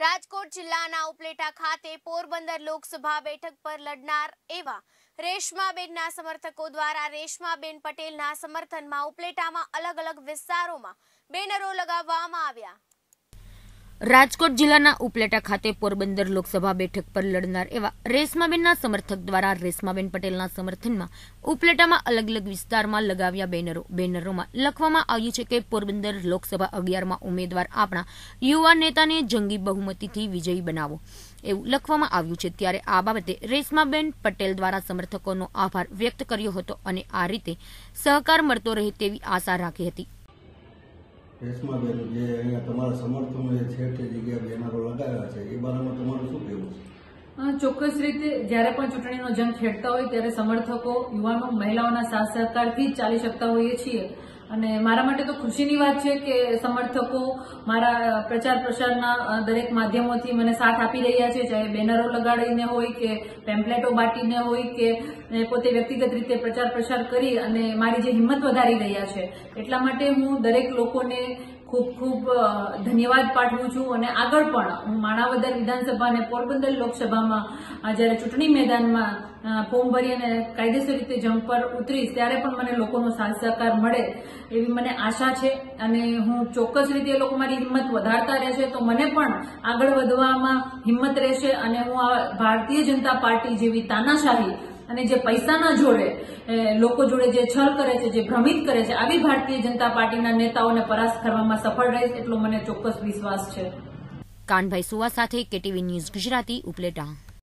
રાજકોટ જિલ્લાના ઉપલેટા ખાતે પોરબંદર લોકસભા બેઠક પર લડનાર એવા રેશમાબેનના સમર્થકો દ્વારા રેશમાબેન પટેલના સમર્થનમાં ઉપલેટામાં અલગ અલગ વિસ્તારોમાં બેનરો લગાવવામાં આવ્યા. રાજકોટ જિલ્લાના ઉપલેટા ખાતે પોરબંદર લોકસભા બેઠક પર લડનાર એવા રેશમાબેનના સમર્થક દ્વારા રેશમાબેન પટેલના સમર્થનમાં ઉપલેટામાં અલગ અલગ વિસ્તારમાં લગાવ્યા બેનરો. બેનરોમાં લખવામાં આવ્યું છે કે પોરબંદર લોકસભા અગિયારમાં ઉમેદવાર આપણા યુવા નેતાને જંગી બહુમતીથી વિજયી બનાવો. એવું લખવામાં આવ્યું છે. ત્યારે આ બાબતે રેશમાબેન પટેલ દ્વારા સમર્થકોનો આભાર વ્યક્ત કર્યો હતો અને આ રીતે સહકાર મળતો રહે તેવી આશા રાખી હતી. રેશમાબેન જે અહીંયા તમારા સમર્થનો જે છે તે જગ્યાએ બેનરો લગાવ્યા છે, એ બારામાં તમારું શું કહેવું છે? ચોક્કસ રીતે જ્યારે પણ ચૂંટણીનો જંગ ખેડતા હોય ત્યારે સમર્થકો યુવાનો, મહિલાઓના સાથ સહકારથી ચાલી શકતા હોઈએ છીએ. અને મારા માટે તો ખુશીની વાત છે કે સમર્થકો મારા પ્રચાર પ્રસારના દરેક માધ્યમોથી મને સાથ આપી રહ્યા છે, ચાહે બેનરો લગાડીને હોય કે પેમ્પલેટો બાટીને હોય કે પોતે વ્યક્તિગત રીતે પ્રચાર પ્રસાર કરી અને મારી જે હિંમત વધારી રહ્યા છે. એટલા માટે હું દરેક લોકોને ખૂબ ખૂબ ધન્યવાદ પાઠવું છું અને આગળ પણ હું માણાવદર વિધાનસભા અને પોરબંદર લોકસભામાં જ્યારે ચૂંટણી મેદાનમાં ફોર્મ ભરી અને કાયદેસર રીતે જમ્પ પર ઉતરીશ, ત્યારે પણ મને લોકોનો સાથ સહકાર મળે એવી મને આશા છે અને હું ચોક્કસ રીતે એ લોકો મારી હિંમત વધારતા રહેશે તો મને પણ આગળ વધવામાં હિંમત રહેશે અને હું આ ભારતીય જનતા પાર્ટી જેવી તાનાશાહી અને જે પૈસાના જોડે લોકો જોડે જે છલ કરે છે, જે ભ્રમિત કરે છે, આવી ભારતીય જનતા પાર્ટીના નેતાઓને પરાસ્ત કરવામાં સફળ રહીશ એટલો મને ચોક્કસ વિશ્વાસ છે. કાનભાઈ સુવા સાથે કેટીવી ન્યૂઝ ગુજરાતી ઉપલેટા.